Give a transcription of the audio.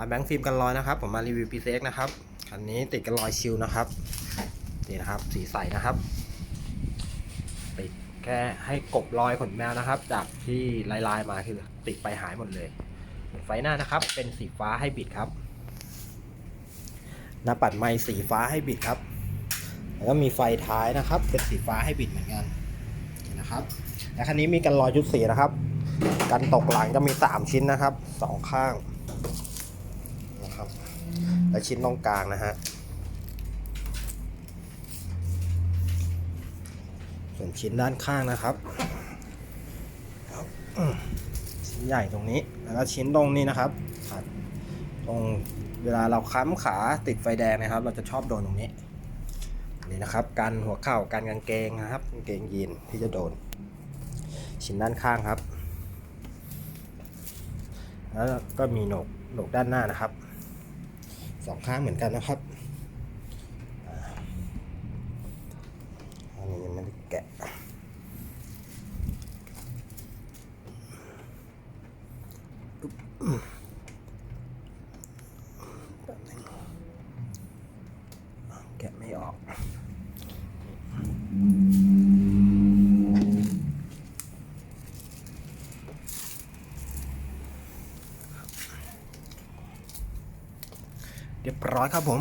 ร้าแบงค์ฟิล์มกันรอยนะครับ ผมมารีวิว PCX นะครับ คันนี้ติดกันรอยชิลนะครับ นี่นะครับ สีใสนะครับ ติดแค่ให้กบรอยขนแมวนะครับ จากที่ลายๆมาคือติดไปหายหมดเลย ไฟหน้านะครับ เป็นสีฟ้าให้บิดครับ หน้าปัดไม้สีฟ้าให้บิดครับ แล้วก็มีไฟท้ายนะครับ เป็นสีฟ้าให้บิดเหมือนกันนี่นะครับ และคันนี้มีกันรอยชุดสีนะครับ กันตกหลังจะมี 3 ชิ้นนะครับสองข้าง นะครับ และชิ้นตรงกลางนะฮะส่วนชิ้นด้านข้างนะครับชิ้นใหญ่ตรงนี้แล้วก็ชิ้นตรงนี้นะครับครับตรงเวลาเราค้ำขาติดไฟแดงนะครับ เราจะชอบโดนตรงนี้นี่นะครับกันหัวเข่ากันกางเกงนะครับกางเกงยีนที่จะโดน ชิ้นด้านข้างครับ แล้วก็มีโหนกโหนกด้านหน้านะครับ สองข้างเหมือนกันนะครับอันนี้ยังไม่ได้แกะแกะไม่ออก เรียบร้อยครับผม